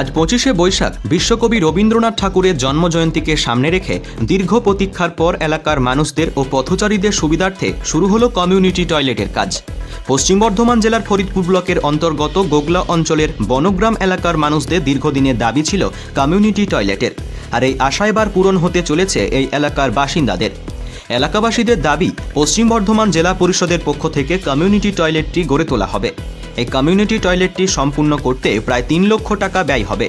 আজ পঁচিশে বৈশাখ বিশ্বকবি রবীন্দ্রনাথ ঠাকুরের জন্মজয়ন্তীকে সামনে রেখে দীর্ঘ প্রতীক্ষার পর এলাকার মানুষদের ও পথচারীদের সুবিধার্থে শুরু হলো কমিউনিটি টয়লেটের কাজ। পশ্চিম বর্ধমান জেলার ফরিদপুর ব্লকের অন্তর্গত গোগলা অঞ্চলের বনগ্রাম এলাকার মানুষদের দীর্ঘদিনের দাবি ছিল কমিউনিটি টয়লেটের। আর এই আশায়বার পূরণ হতে চলেছে এই এলাকার বাসিন্দাদের। এলাকাবাসীদের দাবি, পশ্চিম বর্ধমান জেলা পরিষদের পক্ষ থেকে কমিউনিটি টয়লেটটি গড়ে তোলা হবে। এই কমিউনিটি টয়লেটটি সম্পূর্ণ করতে প্রায় তিন লক্ষ টাকা ব্যয় হবে।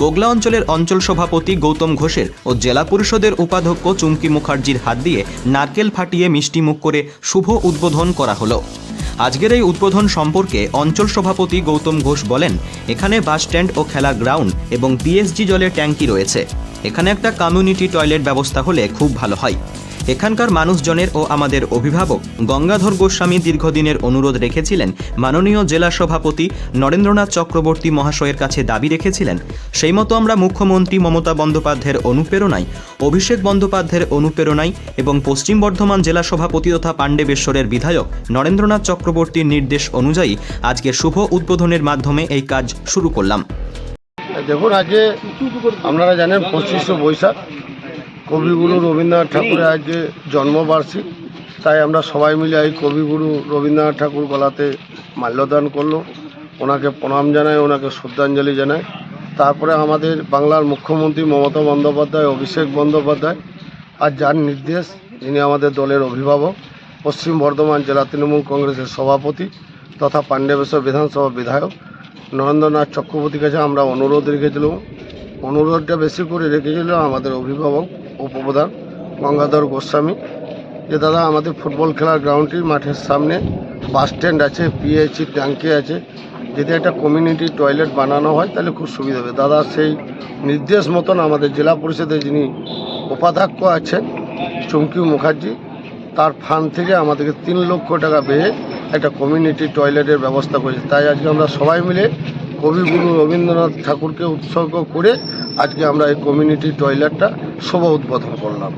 গোগলা অঞ্চলের অঞ্চল সভাপতি গৌতম ঘোষের ও জেলা পরিষদের উপাধ্যক্ষ চুমকি মুখার্জির হাত দিয়ে নারকেল ফাটিয়ে মিষ্টি মুখ করে শুভ উদ্বোধন করা হলো। আজকের এই উদ্বোধন সম্পর্কে অঞ্চল সভাপতি গৌতম ঘোষ বলেন, এখানে বাস স্ট্যান্ড ও খেলার গ্রাউন্ড এবং পিএসজি জলের ট্যাঙ্কি রয়েছে। এখানে একটা কমিউনিটি টয়লেট ব্যবস্থা হলে খুব ভালো হয়। এখানকার মানুষজনের ও আমাদের অভিভাবক গঙ্গাধর গোস্বামী দীর্ঘদিনের অনুরোধ রেখেছিলেন। মাননীয় জেলা সভাপতি নরেন্দ্রনাথ চক্রবর্তী মহাশয়ের কাছে দাবি রেখেছিলেন। সেই মতো আমরা মুখ্যমন্ত্রী মমতা বন্দ্যোপাধ্যায়ের অনুপ্রেরণায়, অভিষেক বন্দ্যোপাধ্যায়ের অনুপ্রেরণায় এবং পশ্চিম বর্ধমান জেলা সভাপতি তথা পাণ্ডবেশ্বরের বিধায়ক নরেন্দ্রনাথ চক্রবর্তীর নির্দেশ অনুযায়ী আজকে শুভ উদ্বোধনের মাধ্যমে এই কাজ শুরু করলাম। দেখুন, আজকে আপনারা জানেন পঁচিশে বৈশাখ। কবিগুরু রবীন্দ্রনাথ ঠাকুরের আজকে জন্মবার্ষিক, তাই আমরা সবাই মিলে এই কবিগুরু রবীন্দ্রনাথ ঠাকুর গলাতে মাল্যদান করল। ওনাকে প্রণাম জানাই, ওনাকে শ্রদ্ধাঞ্জলি জানাই। তারপরে আমাদের বাংলার মুখ্যমন্ত্রী মমতা বন্দ্যোপাধ্যায়, অভিষেক বন্দ্যোপাধ্যায়, আর যার নির্দেশ, যিনি আমাদের দলের অভিভাবক, পশ্চিম বর্ধমান জেলা তৃণমূল কংগ্রেসের সভাপতি তথা পাণ্ডবেশ্বর বিধানসভা বিধায়ক, নরেন্দ্রনাথ চক্রবর্তীর কাছে আমরা অনুরোধ রেখেছিলাম। অনুরোধটা বেশি করে রেখেছিল আমাদের অভিভাবক। উপপ্রধান গঙ্গাধর গোস্বামী। যে দাদা, আমাদের ফুটবল খেলার গ্রাউন্ডটি মাঠের সামনে বাস স্ট্যান্ড আছে পিএইচি ট্যাঙ্কি আছে। যদি একটা কমিউনিটি টয়লেট বানানো হয়, তাহলে খুব সুবিধা হবে। দাদা, সেই নির্দেশ মতন আমাদের জেলা পরিষদের যিনি উপাধ্যক্ষ আছেন, চুমকি মুখার্জি, তার ফান্ড থেকে আমাদেরকে তিন লক্ষ টাকা পেয়ে একটা কমিউনিটি টয়লেটের ব্যবস্থা করেছে। তাই আজকে আমরা সবাই মিলে কবিগুরু রবীন্দ্রনাথ ঠাকুরকে উৎসর্গ করে আজকে আমরা এই কমিউনিটি টয়লেটটা শুভ উদ্বোধন করলাম।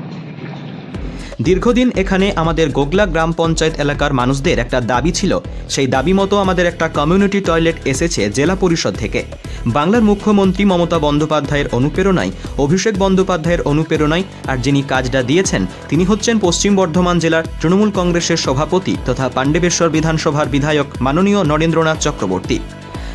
দীর্ঘদিন এখানে আমাদের গোগলা গ্রাম পঞ্চায়েত এলাকার মানুষদের একটা দাবি ছিল। সেই দাবি মতো আমাদের একটা কমিউনিটি টয়লেট এসেছে জেলা পরিষদ থেকে। বাংলার মুখ্যমন্ত্রী মমতা বন্দ্যোপাধ্যায়ের অনুপ্রেরণায়, অভিষেক বন্দ্যোপাধ্যায়ের অনুপ্রেরণায় আর যিনি কাজটা দিয়েছেন, তিনি হচ্ছেন পশ্চিম বর্ধমান জেলার তৃণমূল কংগ্রেসের সভাপতি তথা পাণ্ডবেশ্বর বিধানসভার বিধায়ক মাননীয় নরেন্দ্রনাথ চক্রবর্তী।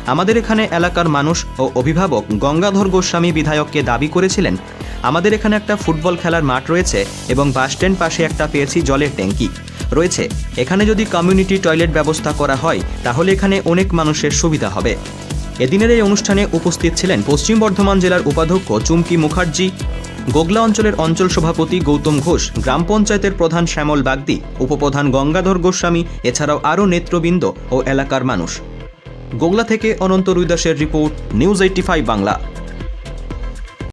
আমাদের এখানে এলাকার মানুষ ও অভিভাবক গঙ্গাধর গোস্বামী বিধায়ককে দাবি করেছিলেন আমাদের এখানে একটা ফুটবল খেলার মাঠ রয়েছে এবং বাস স্ট্যান্ড পাশে একটা পেয়েছি জলের ট্যাঙ্কি। রয়েছে। এখানে যদি কমিউনিটি টয়লেট ব্যবস্থা করা হয়, তাহলে এখানে অনেক মানুষের সুবিধা হবে। এদিনের এই অনুষ্ঠানে উপস্থিত ছিলেন পশ্চিম বর্ধমান জেলার উপাধ্যক্ষ চুমকি মুখার্জি, গোগলা অঞ্চলের অঞ্চল সভাপতি গৌতম ঘোষ, গ্রাম পঞ্চায়েতের প্রধান শ্যামল বাগদি, উপপ্রধান গঙ্গাধর গোস্বামী, এছাড়াও আরও নেত্রবৃন্দ ও এলাকার মানুষ। গোগলা থেকে অনন্ত রুইদাসের রিপোর্ট, নিউজ এইটি বাংলা।